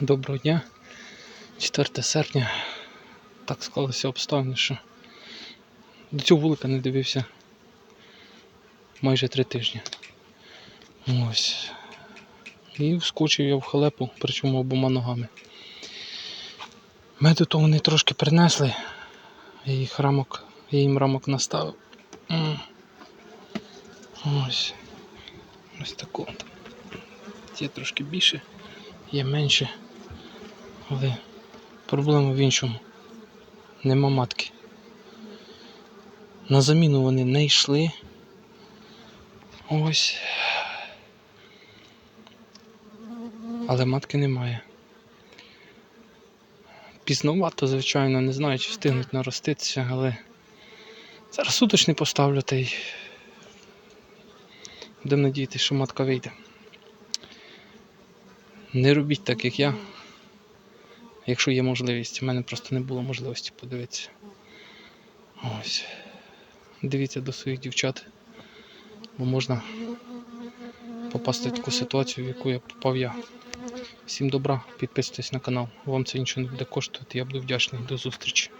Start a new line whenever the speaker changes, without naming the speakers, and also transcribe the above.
Доброго дня. 4 серпня. Так склалося обставини, що до цього вулика не дивився майже три тижні. Ось. І вскочив я в халепу, причому обома ногами. Меду то вони трошки принесли. Я їх рамок, я їм рамок наставив. Ось. Ось таку. Є трошки більше, є менше. Але проблема в іншому. Нема матки. На заміну вони не йшли. Ось. Але матки немає. Пізновато, звичайно, не знаю, чи встигнуть нароститися, але зараз суточний поставлю та й будемо надіятися, що матка вийде. Не робіть так, як я. Якщо є можливість. У мене просто не було можливості подивитися. Ось. Дивіться до своїх дівчат, бо можна попасти в таку ситуацію, в яку я попав я. Всім добра, підписуйтесь на канал. Вам це нічого не буде коштувати, я буду вдячний. До зустрічі.